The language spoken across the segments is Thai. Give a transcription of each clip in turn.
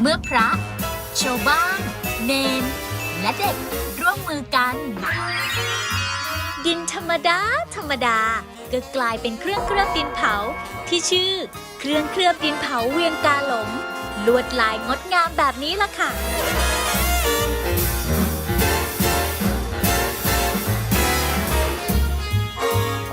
เมื่อพระ ชาวบ้าน เนน และเด็กร่วมมือกัน ดินธรรมดา ธรรมดา ก็กลายเป็นเครื่องเคลือบดินเผา ที่ชื่อ เครื่องเคลือบดินเผาเวียงกาหลง ลวดลายงดงามแบบนี้ล่ะค่ะ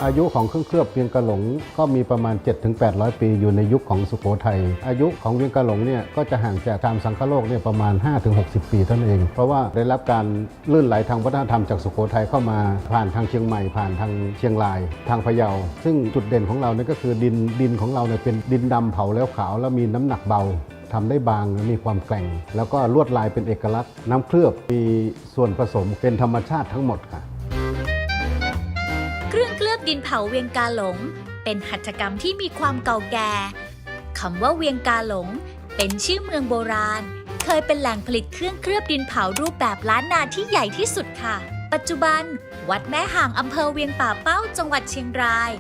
อายุของเครื่องเคลือบเวียงกะหลงก็มีประมาณ 7-800 ปีอยู่ในยุคของสุโขทัยอายุของเวียงกะหลงเนี่ยก็จะห่างจากชามสังคโลกเนี่ยประมาณ 5-60 ปีเท่านั้นเอง เพราะว่าได้รับการลื่นไหลทางวัฒนธรรมจากสุโขทัยเข้ามาผ่านทางเชียงใหม่ผ่านทางเชียงราย ทางพะเยา ซึ่งจุดเด่นของเราเนี่ยก็คือดินดินของเราเนี่ยเป็นดินดำเผาแล้วขาวแล้วมีน้ำหนักเบาทำได้บางมีความแกร่ง แล้วก็ลวดลายเป็นเอกลักษณ์ น้ำเคลือบมีส่วนผสมเป็นธรรมชาติทั้งหมดค่ะ เครื่องเคลือบดินเผาเวียงกาหลง เป็นหัตถกรรมที่มีความเก่าแก่คำว่าเวียงกาหลง เป็นชื่อเมืองโบราณ เคยเป็นแหล่งผลิตเครื่องเคลือบดินเผารูปแบบล้านนาที่ใหญ่ที่สุดค่ะ ปัจจุบัน วัดแม่ห่างอำเภอเวียงป่าเป้าจังหวัดเชียงราย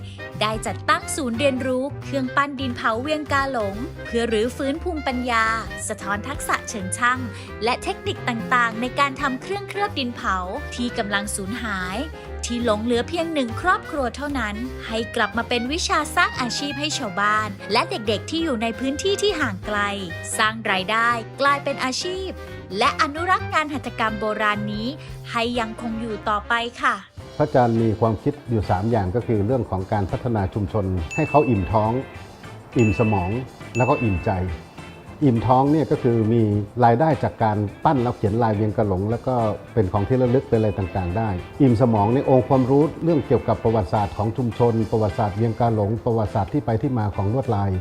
ได้จัดตั้งศูนย์เรียนรู้เครื่องปั้นดินเผาเวียงกาหลง เพื่อรื้อฟื้นภูมิปัญญา สะท้อนทักษะเชิงช่าง และเทคนิคต่างๆ ในการทำเครื่องเคลือบดินเผาที่กำลังสูญหาย ที่หลงเหลือเพียงหนึ่งครอบครัวเท่านั้น ให้กลับมาเป็นวิชาสร้างอาชีพให้ชาวบ้าน และเด็กๆที่อยู่ในพื้นที่ที่ห่างไกล สร้างรายได้กลายเป็นอาชีพ และอนุรักษ์งานหัตถกรรมโบราณนี้ ให้ยังคงอยู่ต่อไปค่ะ พระอาจารย์มีความคิดอยู่ 3 อย่างก็คือเรื่องของการพัฒนาชุมชน ให้เขาอิ่มท้อง อิ่มสมองแล้วก็อิ่มใจ อิ่มท้องเนี่ยก็คือมีรายได้จากการปั้นแล้วเขียนลายเวียงกระหลง แล้วก็เป็นของที่ระลึกเป็นอะไรต่างๆ ได้ อิ่มสมองในองค์ความรู้เรื่องเกี่ยวกับประวัติศาสตร์ของชุมชน ประวัติศาสตร์เวียงกาหลง ประวัติศาสตร์ที่ไปที่มาของลวดลาย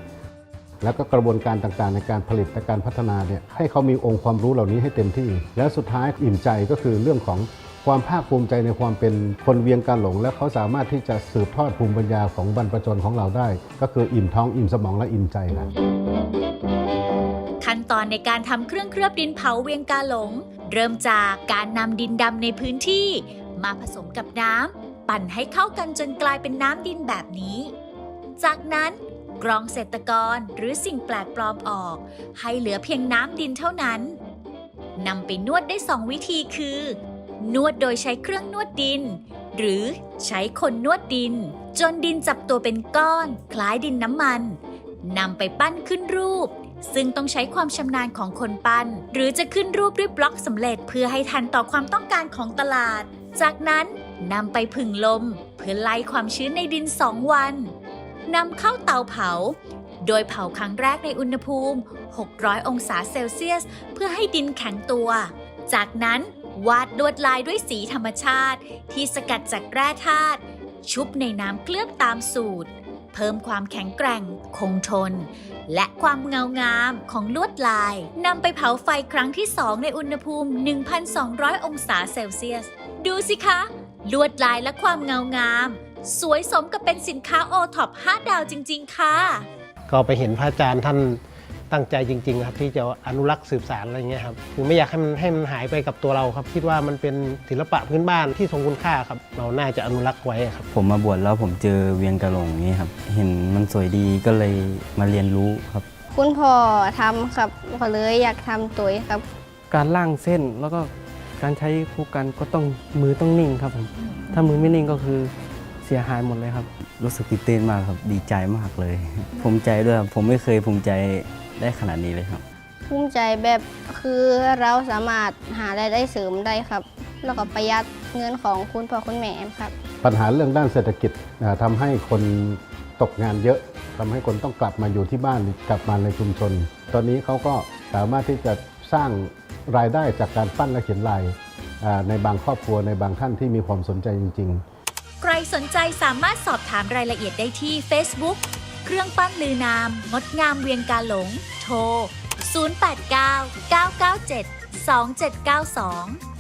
แล้วก็กระบวนการต่างๆ ในการผลิตและการพัฒนาเนี่ยให้เขามีองค์ความรู้เหล่านี้ให้เต็มที่ แล้วสุดท้ายอิ่มใจก็คือเรื่องของ ความภาคภูมิใจในความเป็นคนเวียงกาหลง และเขาสามารถที่จะสืบทอดภูมิปัญญาของบรรพชนของเราได้ ก็คืออิ่มท้องอิ่มสมองและอิ่มใจครับขั้นตอนในการทำเครื่องเคลือบดินเผาเวียงกาหลง เริ่มจากการนำดินดำในพื้นที่ มาผสมกับน้ำปั่นให้เข้ากันจนกลายเป็นน้ำดินแบบนี้ จากนั้นกรองเศษตรกรหรือสิ่งแปลกปลอมออก ให้เหลือเพียงน้ำดินเท่านั้นนำไปนวดได้สองวิธีคือ นวดโดยใช้เครื่องนวดดิน หรือใช้คนนวดดิน จนดินจับตัวเป็นก้อน คล้ายดินน้ำมันนำไปปั้นขึ้นรูป ซึ่งต้องใช้ความชำนาญของคนปั้น หรือจะขึ้นรูปด้วยบล็อกสำเร็จเพื่อให้ทันต่อความต้องการของตลาด จากนั้นนำไปผึ่งลม เพื่อไล่ความชื้นในดิน2วันนำเข้าเตาเผา โดยเผาครั้งแรกในอุณหภูมิ 600 องศาเซลเซียส เพื่อให้ดินแข็งตัว จากนั้น วาดลวดลายด้วยสีธรรมชาติ ที่สกัดจากแร่ธาตุชุบในน้ำเคลือบตามสูตร เพิ่มความแข็งแกร่ง คงทน และความเงางามของลวดลายนำไปเผาไฟครั้งที่ 2 ในอุณหภูมิ 1,200 องศาเซลเซียส ดูสิคะ ลวดลายและความเงางาม สวยสมกับเป็นสินค้าโอท็อป5ดาวจริง ๆ ค่ะ ก็ไปเห็นพระอาจารย์ท่าน ตั้งใจจริงๆครับที่จะอนุรักษ์สืบสานอะไรเงี้ยครับคือไม่อยากให้มันให้มันหายไปกับตัวเราครับ คิดว่ามันเป็นศิลปะพื้นบ้านที่ทรงคุณค่าครับ เราน่าจะอนุรักษ์ไว้ครับ ผมมาบวชแล้วผมเจอเวียงกะหลงนี้ครับเห็นมันสวยดีก็เลยมาเรียนรู้ครับ คุณพ่อทำครับก็เลยอยากทำตัวครับ การล่างเส้นแล้วก็การใช้คู่กันก็ต้องมือต้องนิ่งครับผมถ้ามือไม่นิ่งก็คือเสียหายหมดเลยครับ รู้สึกตื่นเต้นมากครับดีใจมากเลย ภูมิใจด้วยครับผมไม่เคยภูมิใจ ได้ขนาดนี้เลยครับ ภูมิใจแบบคือเราสามารถหารายได้เสริมได้ครับ แล้วก็ประหยัดเงินของคุณพ่อคุณแม่ครับ ปัญหาเรื่องด้านเศรษฐกิจอ่าทำให้คนตกงานเยอะทำให้คนต้องกลับมาอยู่ที่บ้านหรือกลับมาในชุมชน ตอนนี้เขาก็สามารถที่จะสร้างรายได้จากการปั้นและเขียนลายอ่าในบางครอบครัวในบางท่านที่มีความสนใจจริง ๆ ใครสนใจสามารถสอบถามรายละเอียดได้ที่ Facebook เครื่องปั้นลือนาม งดงามเวียงกาหลง โทร 089 997 2792